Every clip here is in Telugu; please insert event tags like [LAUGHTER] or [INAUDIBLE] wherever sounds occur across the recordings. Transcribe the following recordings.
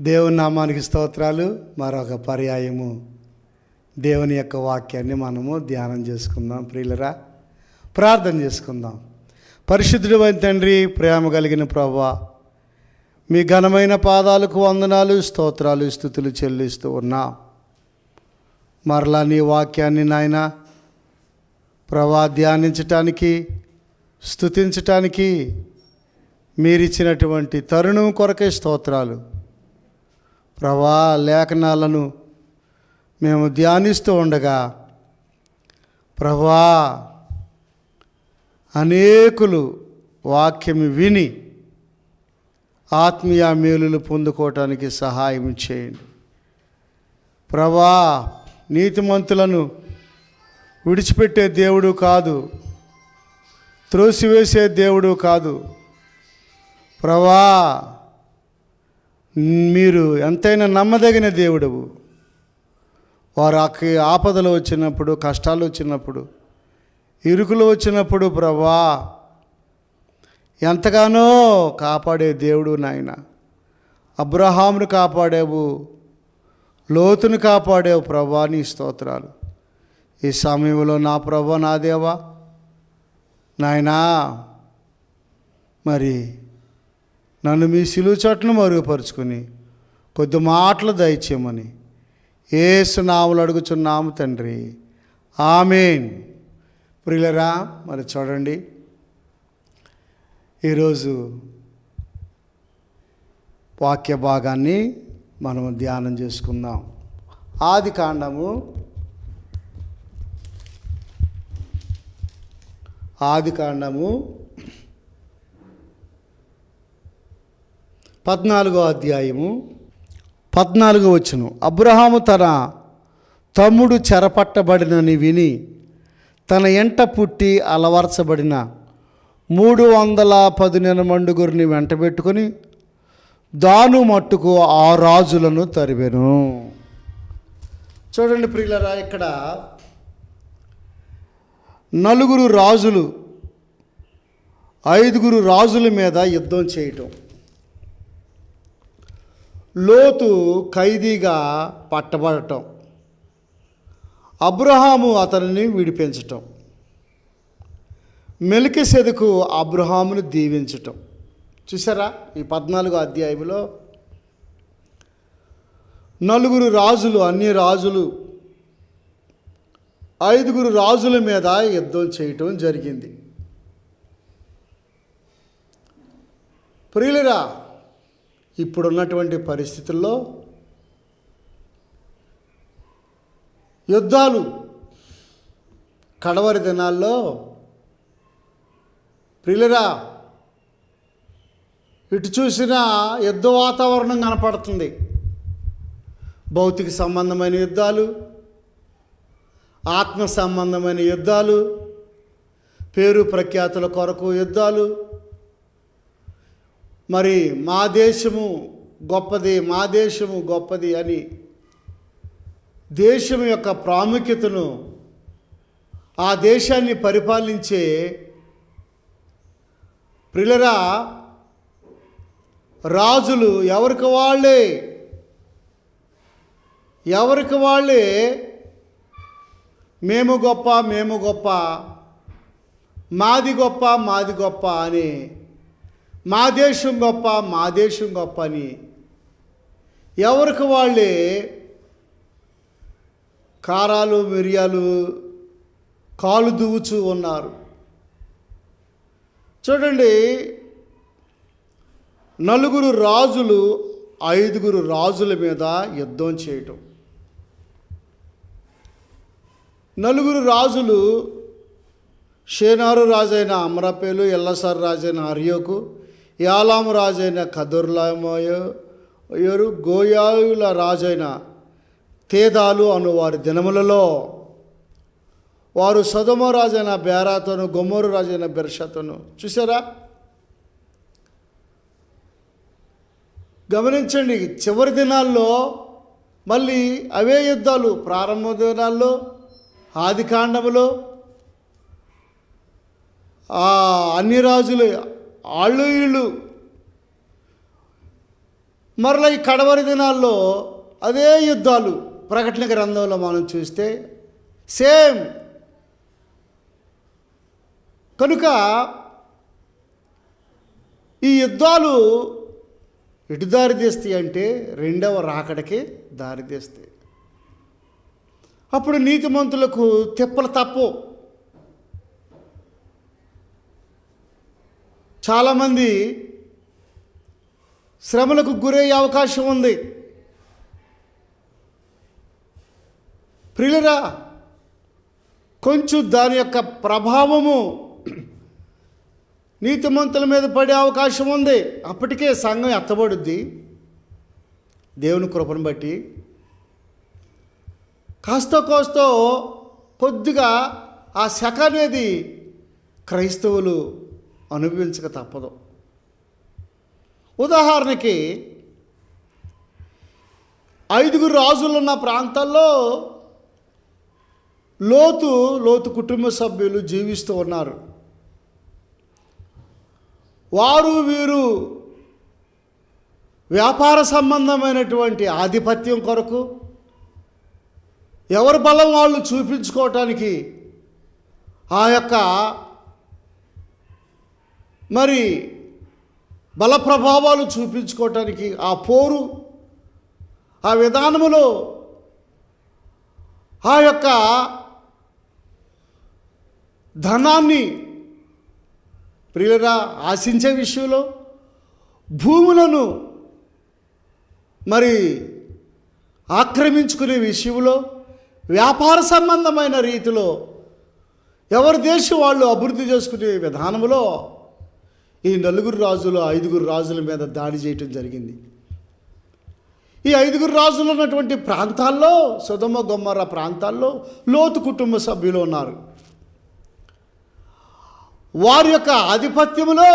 దేవుని నామానికి స్తోత్రాలు. మరొక పర్యాయము. దేవుని యొక్క వాక్యాన్ని మనము ధ్యానం చేసుకుందాం ప్రియులరా. ప్రార్థన చేసుకుందాం. పరిశుద్ధుడు తండ్రి ప్రేమ కలిగిన ప్రభా మీ ఘనమైన పాదాలకు వందనాలు స్తోత్రాలు స్థుతులు చెల్లిస్తూ ఉన్నా. మరలా నీ వాక్యాన్ని నాయన ప్రభా ధ్యానించటానికి స్థుతించటానికి మీరిచ్చినటువంటి తరుణం కొరకే స్తోత్రాలు. ప్రభా లేఖనాలను మేము ధ్యానిస్తూ ఉండగా ప్రభా అనేకులు వాక్యం విని ఆత్మీయ మేలులు పొందుకోవటానికి సహాయం చేయండి. ప్రభా నీతిమంతులను విడిచిపెట్టే దేవుడు కాదు త్రోసివేసే దేవుడు కాదు. ప్రభా మీరు ఎంతైనా నమ్మదగిన దేవుడవు. వారు ఆపదలు వచ్చినప్పుడు కష్టాలు వచ్చినప్పుడు ఇరుకులు వచ్చినప్పుడు ప్రభా ఎంతగానో కాపాడే దేవుడు నాయన. అబ్రహామును కాపాడేవు లోతును కాపాడేవు ప్రభా నీ స్తోత్రాలు. ఈ సమయంలో నా ప్రభా నా దేవా నాయనా మరి నన్ను మీ సిలువ చోట్లను మరుగుపరుచుకుని కొద్ది మాటలు దయచేయమని. ఏసునాములు అడుగుచున్నాము తండ్రి. ఆమెన్. ప్రియులరా మరి చూడండి. ఈరోజు వాక్య భాగాన్ని మనం ధ్యానం చేసుకుందాం. ఆది కాండము ఆది కాండము పద్నాలుగో అధ్యాయము పద్నాలుగో వచ్చును అబ్రహాము తన తమ్ముడు చెరపట్టబడినని విని తన ఎంట పుట్టి అలవర్చబడిన మూడు వందల పదిహేను మండుగురిని వెంటబెట్టుకొని దాను మట్టుకు ఆ రాజులను తరివెను చూడండి ప్రియులరా ఇక్కడ నలుగురు రాజులు ఐదుగురు రాజుల మీద యుద్ధం చేయటం. లోతు ఖైదీగా పట్టబడటం. అబ్రహాము అతనిని విడిపించటం. మెలికెసెదకు అబ్రహామును దీవించటం. చూసారా ఈ పద్నాలుగో అధ్యాయంలో? నలుగురు రాజులు అన్ని రాజులు ఐదుగురు రాజుల మీద యుద్ధం చేయటం జరిగింది. ప్రియులరా ఇప్పుడున్నటువంటి పరిస్థితుల్లో యుద్ధాలు కడవరి దినాల్లో ప్రియులరా ఇటు చూసినా యుద్ధ వాతావరణం కనపడుతుంది. భౌతిక సంబంధమైన యుద్ధాలు ఆత్మ సంబంధమైన యుద్ధాలు పేరు ప్రఖ్యాతుల కొరకు యుద్ధాలు మరి మా దేశము గొప్పది మా దేశము గొప్పది అని దేశం యొక్క ప్రాముఖ్యతను ఆ దేశాన్ని పరిపాలించే ప్రిలరా రాజులు ఎవరికి వాళ్ళే? ఎవరికి వాళ్ళే? మేము గొప్ప మేము గొప్ప మాది గొప్ప మాది గొప్ప అని మా దేశం గొప్ప మా దేశం గొప్ప అని. ఎవరికి వాళ్ళే కారాలు మిరియాలు కాలు దువ్వుచూ ఉన్నారు. చూడండి నలుగురు రాజులు ఐదుగురు రాజుల మీద యుద్ధం చేయటం. నలుగురు రాజులు షేనారు రాజైన అమరపేలు ఎల్లసారు రాజైన అరియోకు యాలాము రాజైన కదుర్లామోయరు గోయాయుల రాజైన తేదాలు అను వారి దినములలో. వారు సదమ రాజైన బేరాతోను గొమ్మరు రాజైన బెర్షతోను చూసారా గమనించండి చివరి దినాల్లో మళ్ళీ అవే యుద్ధాలు ప్రారంభ దినాల్లో ఆది కాండములో అన్ని రాజులు ఆళ్ళు వీళ్ళు మరలా ఈ కడవరి దినాల్లో అదే యుద్ధాలు ప్రకటన గ్రంథంలో మనం చూస్తే సేమ్. కనుక ఈ యుద్ధాలు ఎటు దారి తీస్తాయి అంటే రెండవ రాకడకే దారి తీస్తాయి. అప్పుడు నీతిమంతులకు తిప్పలు తప్పు చాలామంది శ్రమలకు గురయ్యే అవకాశం ఉంది. ప్రియులరా కొంచెం దాని యొక్క ప్రభావము నీతిమంతుల మీద పడే అవకాశం ఉంది. అప్పటికే సంఘం ఎత్తబడుద్ది. దేవుని కృపను బట్టి. కాస్త కోస్తో కొద్దిగా ఆ శక అనేది క్రైస్తవులు అనుభవించక తప్పదు. ఉదాహరణకి ఐదుగురు రాజులు ఉన్న ప్రాంతాల్లో లోతు లోతు కుటుంబ సభ్యులు జీవిస్తూ ఉన్నారు. వారు వీరు వ్యాపార సంబంధమైనటువంటి ఆధిపత్యం కొరకు ఎవరి బలం వాళ్ళు చూపించుకోవటానికి ఆ యొక్క మరి బల ప్రభావాలు చూపించుకోవటానికి ఆ పోరు ఆ విధానములో ఆ యొక్క ధనాన్ని ప్రియులరా ఆశించే విషయంలో భూములను మరి ఆక్రమించుకునే విషయంలో వ్యాపార సంబంధమైన రీతిలో ఎవరి దేశం వాళ్ళు అభివృద్ధి చేసుకునే విధానంలో ఈ నలుగురు రాజులు ఐదుగురు రాజుల మీద దాడి చేయటం జరిగింది. ఈ ఐదుగురు రాజులు ఉన్నటువంటి ప్రాంతాల్లో సుధమ గొమ్మర ప్రాంతాల్లో లోతు కుటుంబ సభ్యులు ఉన్నారు. వారి యొక్క ఆధిపత్యములో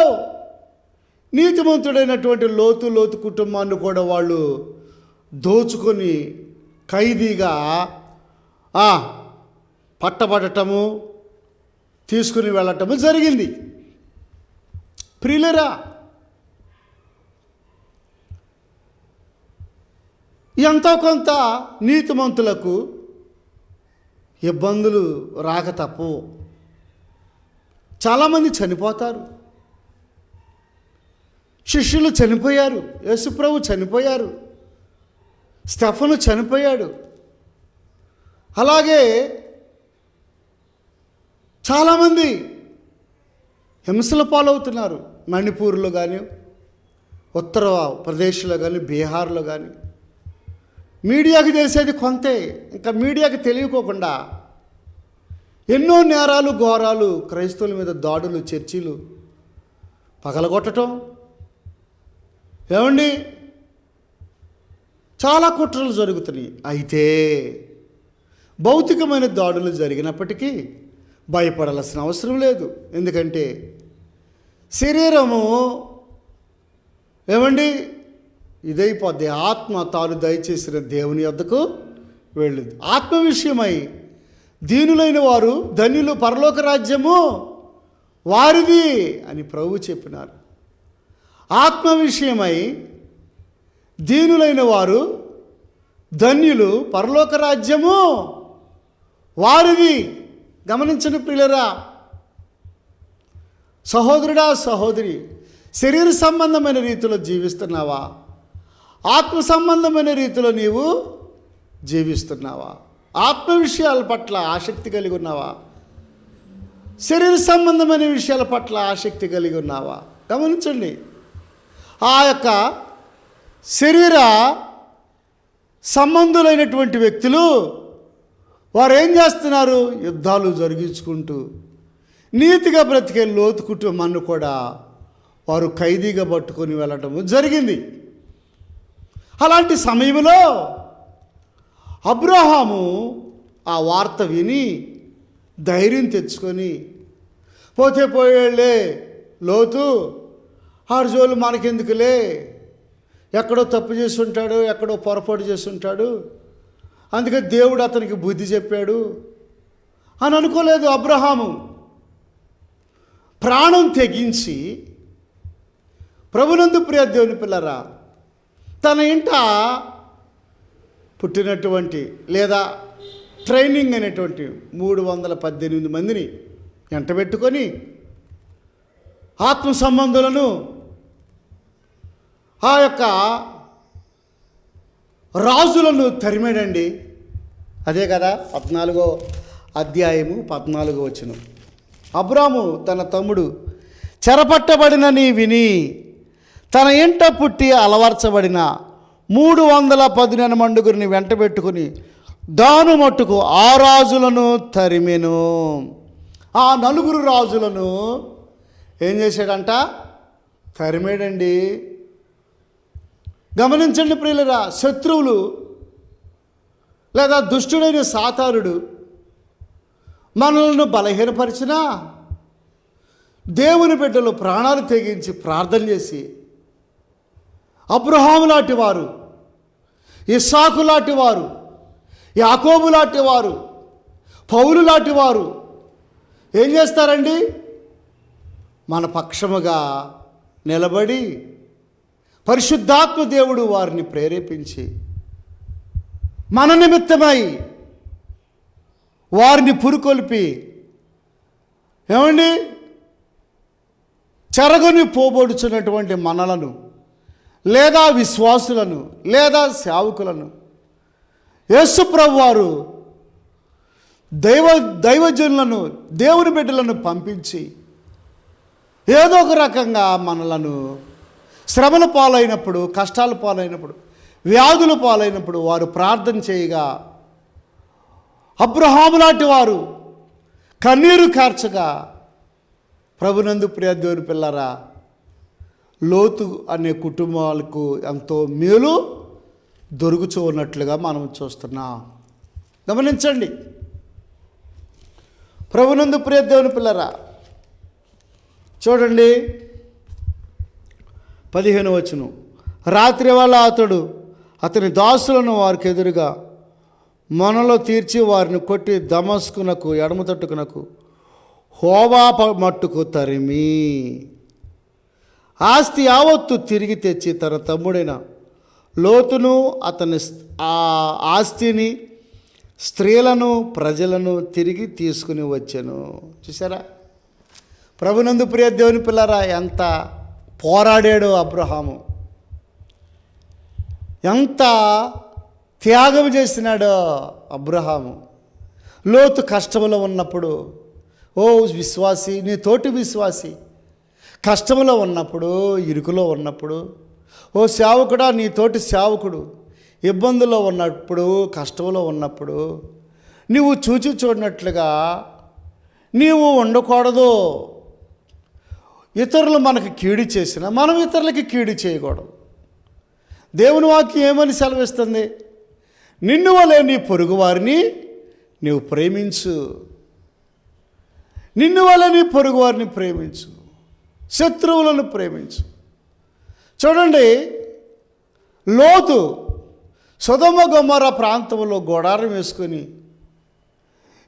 నీతిమంతుడైనటువంటి లోతు లోతు కుటుంబాన్ని కూడా వాళ్ళు దోచుకొని ఖైదీగా పట్టబడటము తీసుకుని వెళ్ళటము జరిగింది. ప్రియులరా ఎంతో కొంత నీతిమంతులకు ఇబ్బందులు రాక తప్పు. చాలామంది చనిపోతారు. శిష్యులు చనిపోయారు. యేసుప్రభు చనిపోయారు. స్టెఫను చనిపోయాడు. అలాగే చాలామంది హింసల పాలవుతున్నారు. మణిపూర్లో కానీ ఉత్తర ప్రదేశ్లో కానీ బీహార్లో కానీ. మీడియాకి తెలిసేది కొంతే ఇంకా మీడియాకి తెలియకోకుండా ఎన్నో నేరాలు ఘోరాలు క్రైస్తవుల మీద దాడులు చర్చిలు పగలగొట్టడం ఏమండి? చాలా కుట్రలు జరుగుతున్నాయి. అయితే భౌతికమైన దాడులు జరిగినప్పటికీ భయపడాల్సిన అవసరం లేదు. ఎందుకంటే శరీరము ఏమండి? ఇదైపోద్ది. ఆత్మ తాను దయచేసిన దేవుని వద్దకు వెళ్ళింది. ఆత్మ విషయమై దీనులైన వారు ధన్యులు పరలోక రాజ్యము వారిది అని ప్రభు చెప్పినారు. ఆత్మ విషయమై దీనులైన వారు ధన్యులు పరలోక రాజ్యము వారిది. గమనించండి పిల్లరా సహోదరుడా సహోదరి శరీర సంబంధమైన రీతిలో జీవిస్తున్నావా? ఆత్మ సంబంధమైన రీతిలో నీవు జీవిస్తున్నావా? ఆత్మ విషయాల పట్ల ఆసక్తి కలిగి ఉన్నావా? శరీర సంబంధమైన విషయాల పట్ల ఆసక్తి కలిగి ఉన్నావా? గమనించండి. ఆ యొక్క శరీర సంబంధులైనటువంటి వ్యక్తులు వారు ఏం చేస్తున్నారు? యుద్ధాలు జరిగించుకుంటూ నీతిగా బ్రతికే లోతు కుటుంబాన్ని కూడా వారు ఖైదీగా పట్టుకొని వెళ్ళటము జరిగింది. అలాంటి సమయంలో అబ్రహాము ఆ వార్త విని ధైర్యం తెచ్చుకొని పోతే పోయేళ్ళే లోతు ఆరుజోలు మనకెందుకులే? ఎక్కడో తప్పు చేసి ఉంటాడు ఎక్కడో పొరపాటు చేసి ఉంటాడు అందుకే దేవుడు అతనికి బుద్ధి చెప్పాడు అని అనుకోలేదు అబ్రహాము. ప్రాణం తెగించి ప్రభునందు ప్రియ దేవుని పిల్లరా తన ఇంట పుట్టినటువంటి లేదా ట్రైనింగ్ అనేటువంటి మూడు వందల పద్దెనిమిది మందిని ఎంటబెట్టుకొని ఆత్మ సంబంధులను ఆ యొక్క రాజులను తరిమాడండి. అదే కదా పద్నాలుగో అధ్యాయము పద్నాలుగో వచ్చినం అబ్రాము తన తమ్ముడు చెరపట్టబడినని విని తన ఇంట పుట్టి అలవర్చబడిన మూడు వందల పదిహేను మండుగురిని వెంటబెట్టుకుని దాను మట్టుకు ఆ రాజులను తరిమెను. ఆ నలుగురు రాజులను ఏం చేశాడంట? తరిమేడండి. గమనించండి ప్రియులరా శత్రువులు లేదా దుష్టుడైన సాతారుడు మనలను బలహీనపరిచినా దేవుని బిడ్డలు ప్రాణాలు తెగించి ప్రార్థన చేసి అబ్రహాము లాంటి వారు ఇస్సాకు లాంటి వారు యాకోబు లాంటి వారు పౌలు లాంటి వారు ఏం చేస్తారండి? మన పక్షముగా నిలబడి పరిశుద్ధాత్మ దేవుడు వారిని ప్రేరేపించి మన నిమిత్తమై వారిని పురుకొల్పి. ఏమండి? చెరగని పోబడుచున్నటువంటి మనలను లేదా విశ్వాసులను లేదా సేవకులను. యేసుప్రభు వారు దైవ దైవజనులను దేవుని బిడ్డలను పంపించి ఏదో ఒక రకంగా మనలను శ్రమల పాలైనప్పుడు కష్టాల పాలైనప్పుడు వ్యాధుల పాలైనప్పుడు వారు ప్రార్థన చేయగా అబ్రహాము లాంటి వారు కన్నీరు కార్చగా ప్రభునందు ప్రియ దేవుని పిల్లరా లోతు అనే కుటుంబాలకు ఎంతో మేలు దొరుకుచూ ఉన్నట్లుగా మనం చూస్తున్నాం. గమనించండి. ప్రభునందు ప్రియ దేవుని పిల్లరా చూడండి. పదిహేను వచ్చును రాత్రి వల్ల అతడు అతని దాసులను వారికి ఎదురుగా మనలో తీర్చి వారిని కొట్టి దమస్కునకు ఎడమ తట్టుకునకు హోవా మట్టుకు తరిమి. ఆస్తి యావత్తు తిరిగి తెచ్చి తన తమ్ముడైన లోతును అతని స్- ఆ ఆస్తిని స్త్రీలను ప్రజలను తిరిగి తీసుకుని వచ్చాను. చూసారా ప్రభునందు ప్రియ దేవుని పిల్లరా ఎంత పోరాడాడో అబ్రహాము. ఎంత త్యాగం చేస్తున్నాడు అబ్రహాము. లోతు కష్టంలో ఉన్నప్పుడు ఓ విశ్వాసి నీ తోటి విశ్వాసి కష్టంలో ఉన్నప్పుడు ఇరుకులో ఉన్నప్పుడు ఓ సేవకుడా నీ తోటి సేవకుడు ఇబ్బందుల్లో ఉన్నప్పుడు కష్టంలో ఉన్నప్పుడు నీవు చూచి చూడనట్లుగా నీవు ఉండకూడదు. ఇతరులు మనకు కీడు చేసిన మనం ఇతరులకి కీడు చేయకూడదు. దేవుని వాక్యం ఏమని సెలవిస్తుంది? నిన్ను వలె నీ పొరుగువారిని నీవు ప్రేమించు. నిన్ను వల్ల నీ పొరుగువారిని ప్రేమించు. శత్రువులను ప్రేమించు. చూడండి లోతు సుధమ గొమ్మర ప్రాంతంలో గోడారం వేసుకొని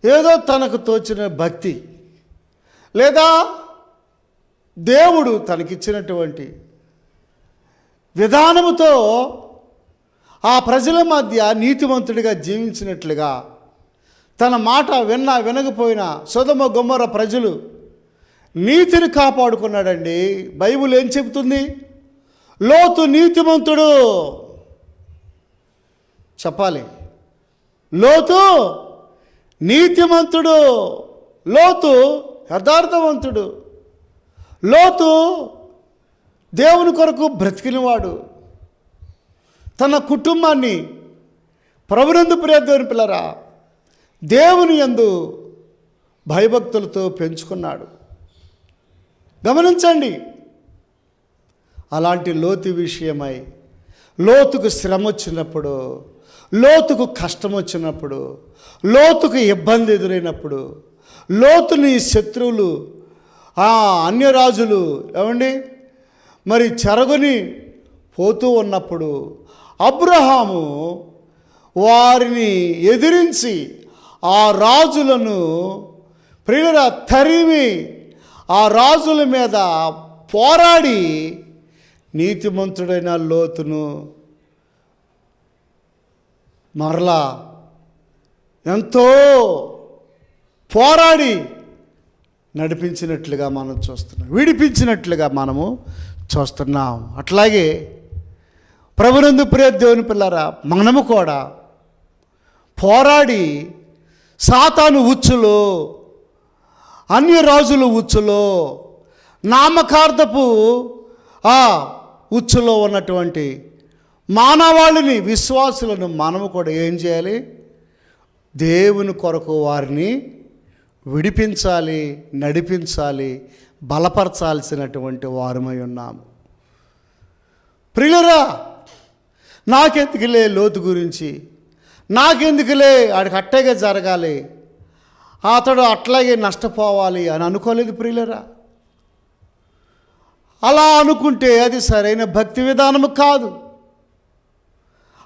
ఏదో తనకు తోచిన భక్తి లేదా దేవుడు తనకిచ్చినటువంటి విధానముతో ఆ ప్రజల మధ్య నీతివంతుడిగా జీవించినట్లుగా తన మాట విన్నా వినకపోయినా సుధమ గుమ్మర ప్రజలు నీతిని కాపాడుకున్నాడండి. బైబిల్ ఏం చెబుతుంది? లోతు నీతిమంతుడు. చెప్పాలి. లోతు నీతిమంతుడు. లోతు యథార్థవంతుడు. లోతు దేవుని కొరకు బ్రతికినవాడు. తన కుటుంబాన్ని ప్రభునందు ప్రియదేవుని పిల్లరా దేవుని యందు భయభక్తులతో పెంచుకున్నాడు. గమనించండి అలాంటి లోతు విషయమై లోతుకు శ్రమ వచ్చినప్పుడు లోతుకు కష్టం వచ్చినప్పుడు లోతుకు ఇబ్బంది ఎదురైనప్పుడు లోతుని శత్రువులు ఆ అన్యరాజులు ఏమండి? మరి చెరగుని పోతూ ఉన్నప్పుడు అబ్రహాము వారిని ఎదిరించి ఆ రాజులను ప్రియుల తరిమి ఆ రాజుల మీద పోరాడి నీతిమంతుడైన లోతును మరలా ఎంతో పోరాడి నడిపించినట్లుగా మనం చూస్తున్నాం విడిపించినట్లుగా మనము చూస్తున్నాం. అట్లాగే ప్రభునందు ప్రియ దేవుని పిల్లరా మనము కూడా పోరాడి సాతాను ఉచ్చులో అన్య రాజుల ఉచ్చులో నామకార్థపు ఆ ఉచ్చులో ఉన్నటువంటి మానవాళిని విశ్వాసులను మనము కూడా ఏం చేయాలి? దేవుని కొరకు వారిని విడిపించాలి నడిపించాలి బలపరచాల్సినటువంటి వారమై ఉన్నాము. ప్రియులరా నాకెందుకులే లోతు గురించి? నాకెందుకులే ఆడికి అట్టగే జరగాలి? అతడు అట్లాగే నష్టపోవాలి అని అనుకోలేదు ప్రియులరా? అలా అనుకుంటే అది సరైన భక్తి విధానము కాదు.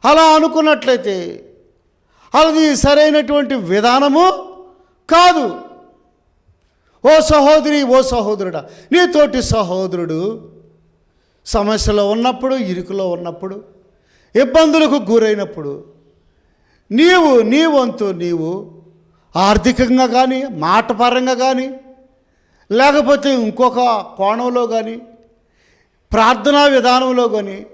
అలా అనుకున్నట్లయితే అది సరైనటువంటి విధానము కాదు. ఓ సహోదరి ఓ సహోదరుడా నీతోటి సహోదరుడు సమస్యలో ఉన్నప్పుడు ఇరుకులో ఉన్నప్పుడు ఇబ్బందులకు గురైనప్పుడు నీవు నీ వంతు నీవు ఆర్థికంగా కానీ మాటపరంగా కానీ లేకపోతే ఇంకొక కోణంలో కానీ ప్రార్థనా విధానంలో కానీ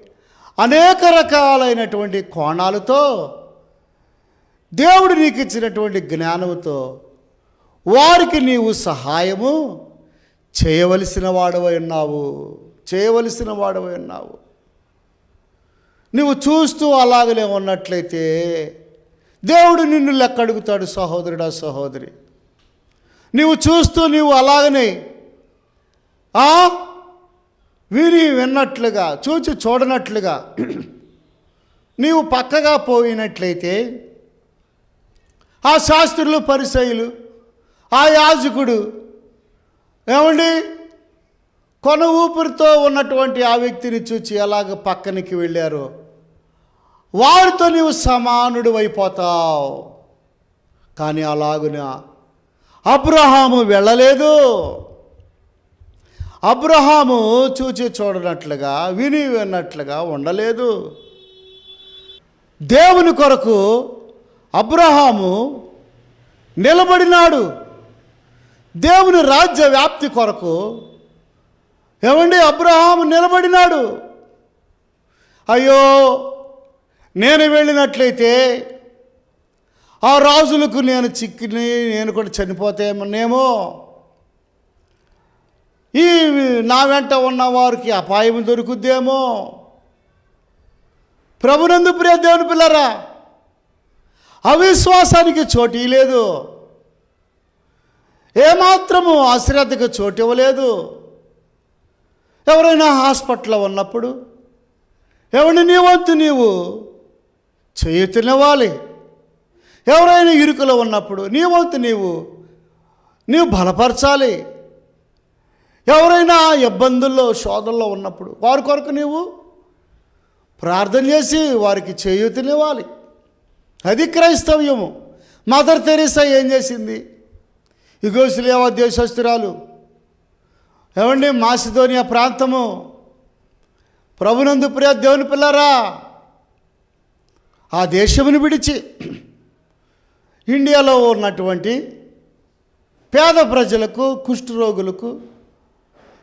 అనేక రకాలైనటువంటి కోణాలతో దేవుడు నీకు ఇచ్చినటువంటి జ్ఞానంతో వారికి నీవు సహాయము చేయవలసిన వాడవై ఉన్నావు చేయవలసిన వాడవై ఉన్నావు. నువ్వు చూస్తూ అలాగలే ఉన్నట్లయితే దేవుడు నిన్ను లెక్క అడుగుతాడు సహోదరుడా సహోదరి. నీవు చూస్తూ నీవు అలాగనే ఆ? విని విన్నట్లుగా చూచి చూడనట్లుగా [CLEARS THROAT] నీవు పక్కగా పోయినట్లయితే ఆ శాస్త్రులు పరిసయులు ఆ యాజకుడు ఏమండి? కొన ఊపిరితో ఉన్నటువంటి ఆ వ్యక్తిని చూచి ఎలాగ పక్కనికి వెళ్ళారో వారితో నీవు సమానుడు అయిపోతావు. కానీ అలాగున అబ్రహాము వెళ్ళలేదు. అబ్రహాము చూచి చూడనట్లుగా విని విన్నట్లుగా ఉండలేదు. దేవుని కొరకు అబ్రహాము నిలబడినాడు. దేవుని రాజ్య వ్యాప్తి కొరకు ఏమండి? అబ్రహాము నిలబడినాడు. అయ్యో నేను వెళ్ళినట్లయితే ఆ రాజులకు నేను చిక్కిని నేను కూడా చనిపోతేమనేమో ఈ నా వెంట ఉన్న వారికి అపాయం దొరుకుద్దేమో. ప్రభునందు ప్రియ దేవుని పిల్లరా అవిశ్వాసానికి చోటు లేదు. ఏమాత్రము అశ్రద్ధకు చోటు ఇవ్వలేదు. ఎవరైనా హాస్పిటల్లో ఉన్నప్పుడు ఎవరిని నీ వంతు నీవు చేయి ఎవరైనా ఇరుకులో ఉన్నప్పుడు నీ వంతు నీవు నీవు బలపరచాలి. ఎవరైనా ఇబ్బందుల్లో శోధనలో ఉన్నప్పుడు వారి కొరకు నీవు ప్రార్థన చేసి వారికి చేయూతనివ్వాలి అది క్రైస్తవ్యము. మదర్ తెరీసా ఏం చేసింది? యుగోస్లేవా దేశస్తురాలు ఏమండి మాసిదోనియా ప్రాంతము? ప్రభునందు ప్రియ దేవుని పిల్లరా ఆ దేశమును విడిచి ఇండియాలో ఉన్నటువంటి పేద ప్రజలకు కుష్ఠరోగులకు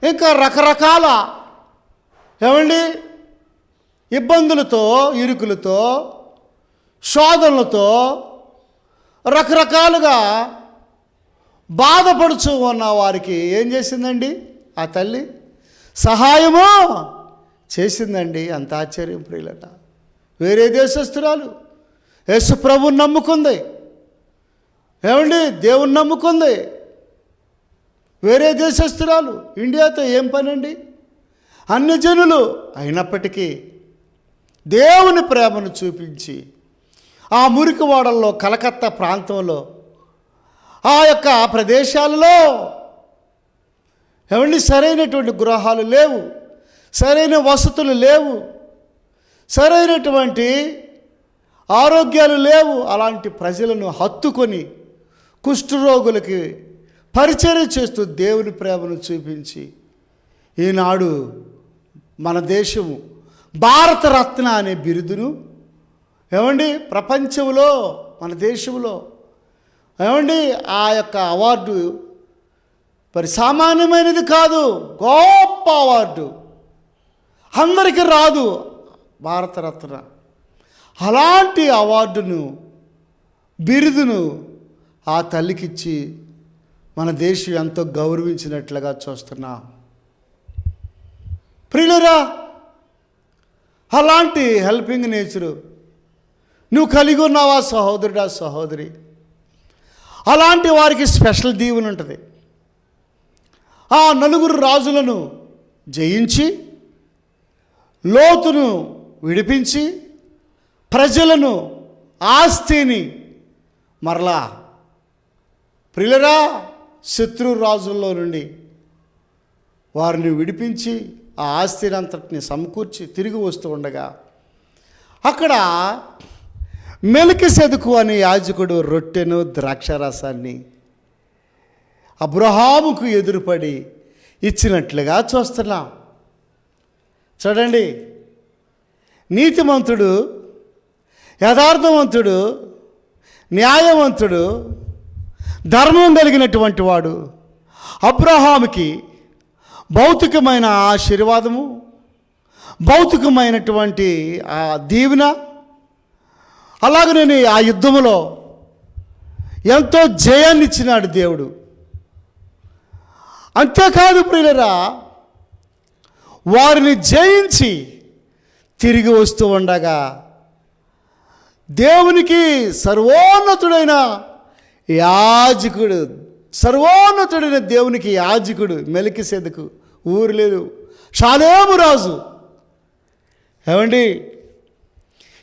ఇంకా రకరకాల ఏమండి? ఇబ్బందులతో ఇరుకులతో శోధనలతో రకరకాలుగా బాధపడుచు ఉన్న వారికి ఏం చేసిందండి? ఆ తల్లి సహాయము చేసిందండి. అంత ఆశ్చర్యం ప్రియులట వేరే దేశస్తురాలు యేసు ప్రభుని నమ్ముకుంది. ఏమండి? దేవుని నమ్ముకుంది. వేరే దేశస్తురాలు ఇండియాతో ఏం పనండి? అన్ని జనులు అయినప్పటికీ దేవుని ప్రేమను చూపించి ఆ మురికి వాడల్లో కలకత్తా ప్రాంతంలో ఆ యొక్క ప్రదేశాలలో ఏమండి? సరైనటువంటి గృహాలు లేవు. సరైన వసతులు లేవు. సరైనటువంటి ఆరోగ్యాలు లేవు. అలాంటి ప్రజలను హత్తుకొని కుష్ఠరోగులకి పరిచయం చేస్తూ దేవుని ప్రేమను చూపించి ఈనాడు మన దేశము భారతరత్న అనే బిరుదును ఏమండి? ప్రపంచంలో మన దేశంలో ఏమండి? ఆ యొక్క అవార్డు మరి సామాన్యమైనది కాదు గొప్ప అవార్డు. అందరికీ రాదు. భారతరత్న. అలాంటి అవార్డును బిరుదును ఆ తల్లికిచ్చి మన దేశం ఎంతో గౌరవించినట్లుగా చూస్తున్నాం. ప్రియులరా అలాంటి హెల్పింగ్ నేచరు. నువ్వు కలిగి ఉన్నావా సహోదరుడా సహోదరి? అలాంటి వారికి స్పెషల్ దీవులు ఉంటుంది. ఆ నలుగురు రాజులను జయించి లోతును విడిపించి ప్రజలను ఆస్తిని మరలా ప్రిలరా శత్రు రాజుల్లో నుండి వారిని విడిపించి ఆ ఆస్తిని అంతటిని సమకూర్చి తిరిగి వస్తూ ఉండగా అక్కడ మెలికి సెదుకు అనే యాజకుడు రొట్టెను ద్రాక్షారసాన్ని అబ్రహాముకు ఎదురుపడి ఇచ్చినట్లుగా చూస్తున్నాం. చూడండి నీతిమంతుడు యథార్థవంతుడు న్యాయవంతుడు ధర్మం కలిగినటువంటి వాడు. అబ్రహాముకి భౌతికమైన ఆశీర్వాదము భౌతికమైనటువంటి ఆ దీవెన. అలాగనే ఆ యుద్ధములో ఎంతో జయాన్ని ఇచ్చినాడు దేవుడు. అంతేకాదు ప్రియులరా వారిని జయించి తిరిగి వస్తూ ఉండగా దేవునికి సర్వోన్నతుడైన యాజకుడు సర్వోన్నతుడైన దేవునికి యాజకుడు మెలికి ఊరు లేదు. షాలేము రాజు. ఏమండి?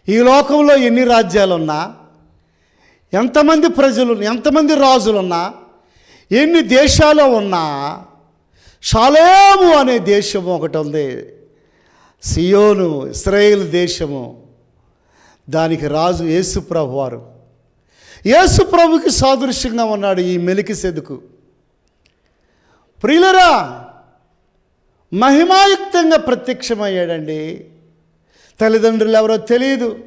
ఈ లోకంలో ఎన్ని రాజ్యాలున్నా ఎంతమంది ప్రజలు ఎంతమంది రాజులున్నా ఎన్ని దేశాలు ఉన్నా షాలేము అనే దేశం ఒకటి ఉంది. సియోను ఇస్రాయేల్ దేశము దానికి రాజు యేసుప్రభు వారు. యేసు ప్రభుకి సాదృశ్యంగా ఉన్నాడు ఈ మెలికి సెదుకు ప్రియులరా మహిమాయుక్తంగా ప్రత్యక్షమయ్యాడండి. తల్లిదండ్రులు ఎవరో తెలియదు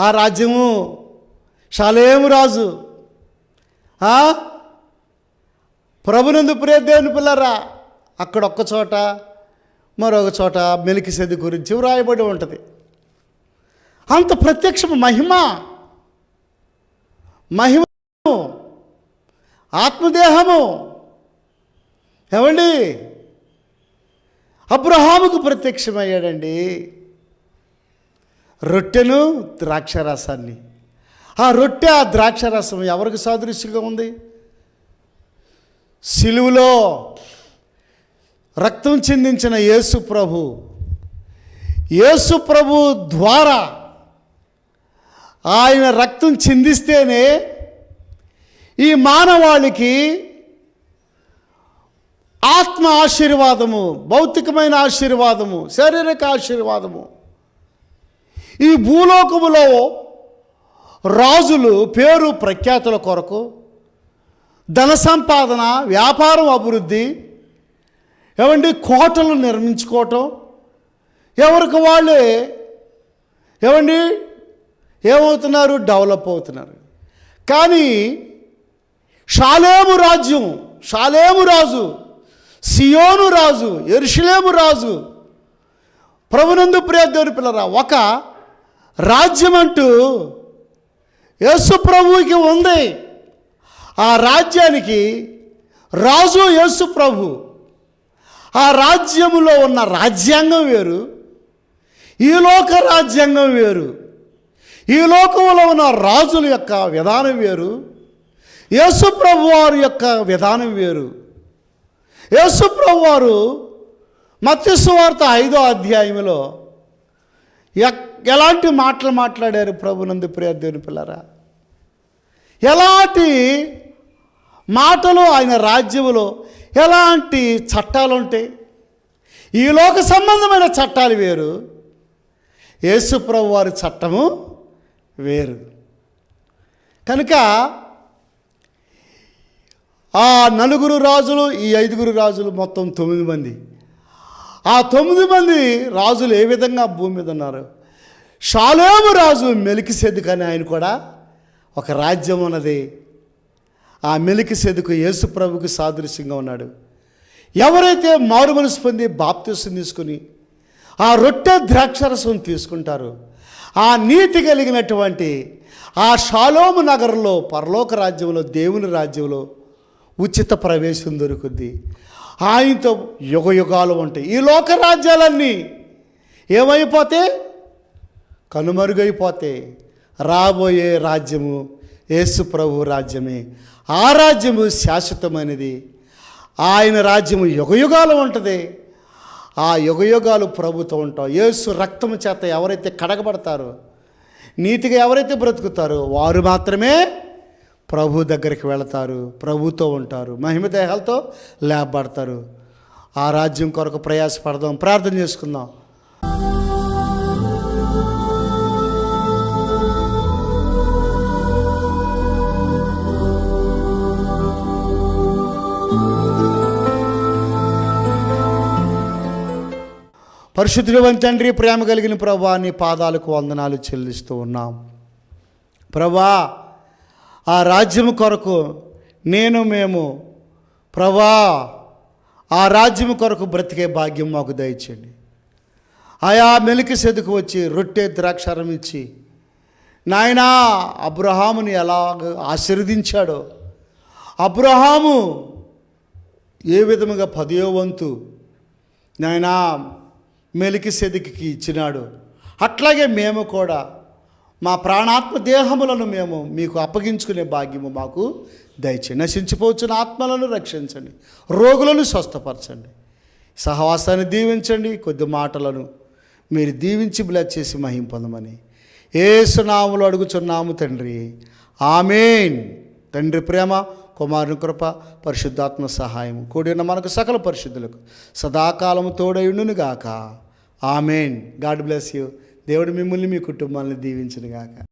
ఆ రాజ్యము షాలేము రాజు. ఆ? ప్రభునందు ప్రియ దేవుని పిల్లరా అక్కడ ఒక్క చోట మరొక చోట మెలికి సెది గురించి వ్రాయబడి ఉంటుంది. అంత ప్రత్యక్షము మహిమ. మహిమ. ఆత్మదేహము. ఏమండి? అబ్రహాముకు ప్రత్యక్షమయ్యాడండి. రొట్టెను ద్రాక్షరసాన్ని. ఆ రొట్టె ఆ ద్రాక్షరసం ఎవరికి సాదృశ్యంగా ఉంది? సిలువులో. రక్తం చెందించిన యేసు ప్రభు. యేసు ప్రభు ద్వారా ఆయన రక్తం చిందిస్తేనే ఈ మానవాళికి ఆత్మ ఆశీర్వాదము భౌతికమైన ఆశీర్వాదము శారీరక ఆశీర్వాదము. ఈ భూలోకములో రాజులు పేరు ప్రఖ్యాతుల కొరకు ధన సంపాదన వ్యాపారం అభివృద్ధి ఏమండి? కోటలు నిర్మించుకోవటం? ఎవరికి వాళ్ళే? ఏమండి? ఏమవుతున్నారు? డెవలప్ అవుతున్నారు. కానీ షాలేము రాజ్యం షాలేము రాజు సియోను రాజు ఎరుషులేము రాజు ప్రభునందు ప్రియదేవుని పిల్లరా ఒక రాజ్యం అంటూ యేసు ప్రభువుకి ఉంది. ఆ రాజ్యానికి రాజు యేసు ప్రభు. ఆ రాజ్యములో ఉన్న రాజ్యాంగం వేరు ఈ లోక రాజ్యాంగం వేరు ఈ లోకంలో ఉన్న రాజుల యొక్క విధానం వేరు యేసుప్రభు వారి యొక్క విధానం వేరు. యేసుప్రభు వారు మత్స్యవార్త ఐదో అధ్యాయంలో ఎలాంటి మాటలు మాట్లాడారు ప్రభునందు ప్రియదేవుని పిల్లరా? ఎలాంటి మాటలు ఆయన రాజ్యములో ఎలాంటి చట్టాలు ఉంటాయి ఈ లోక సంబంధమైన చట్టాలు వేరు. యేసుప్రభు వారి చట్టము వేరు. కనుక ఆ నలుగురు రాజులు ఈ ఐదుగురు రాజులు మొత్తం తొమ్మిది మంది. ఆ తొమ్మిది మంది రాజులు ఏ విధంగా భూమి మీద ఉన్నారు? షాలేము రాజు మెలికి కానీ ఆయన కూడా ఒక రాజ్యం ఉన్నది. ఆ మెలికి సెదుకు యేసు ప్రభుకి సాదృశ్యంగా ఉన్నాడు. ఎవరైతే మారు మనసు పొంది బాప్తీసం తీసుకుని ఆ రొట్టె ద్రాక్షరసం తీసుకుంటారో ఆ నీతి కలిగినటువంటి ఆ షాలోము నగరంలో పరలోక రాజ్యంలో దేవుని రాజ్యంలో ఉచిత ప్రవేశం దొరుకుద్ది. ఆయనతో యుగ యుగాలు ఉంటాయి. ఈ లోక రాజ్యాలన్నీ ఏమైపోతే కనుమరుగైపోతే రాబోయే రాజ్యము యేసు ప్రభు రాజ్యమే. ఆ రాజ్యము శాశ్వతమైనది. ఆయన రాజ్యము యుగయుగాలు ఉంటుంది. ఆ యుగయుగాలు ప్రభుతో ఉంటాం. యేసు రక్తము చేత ఎవరైతే కడగబడతారో నీతిగా ఎవరైతే బ్రతుకుతారో వారు మాత్రమే ప్రభు దగ్గరికి వెళతారు ప్రభుతో ఉంటారు మహిమ దేహాలతో లేపబడతారు. ఆ రాజ్యం కొరకు ప్రయాసపడదాం ప్రార్థన చేసుకుందాం. పరిశుద్ధుడు తండ్రి ప్రేమ కలిగిన ప్రభా నీ పాదాలకు వందనాలు చెల్లిస్తూ ఉన్నాం. ప్రభా ఆ రాజ్యము కొరకు నేను మేము ప్రభా ఆ రాజ్యం కొరకు బ్రతికే భాగ్యం మాకు దయచేయండి. ఆయా మెలికి సెదుకు వచ్చి రొట్టె ద్రాక్షారం ఇచ్చి నాయనా అబ్రహాముని ఎలా ఆశీర్వదించాడో అబ్రహాము ఏ విధముగా పదయో వంతు నాయనా మెలికి సెదికి ఇచ్చినాడు. అట్లాగే మేము కూడా మా ప్రాణాత్మ దేహములను మేము మీకు అప్పగించుకునే భాగ్యము మాకు దయచే నశించిపోవచ్చిన ఆత్మలను రక్షించండి. రోగులను స్వస్థపరచండి. సహవాసాన్ని దీవించండి. కొద్ది మాటలను మీరు దీవించి బ్లెస్ చేసి మహిం పొందమని ఏసునాములు అడుగుచున్నాము తండ్రి. ఆమెన్. తండ్రి ప్రేమ కుమారుని కృప పరిశుద్ధాత్మ సహాయం కూడిన మనకు సకల పరిశుద్ధులకు సదాకాలము తోడయుండునుగాక గాక ఆమెన్. God bless you. దేవుడు మిమ్మల్ని మీ కుటుంబాలను దీవించినగాక.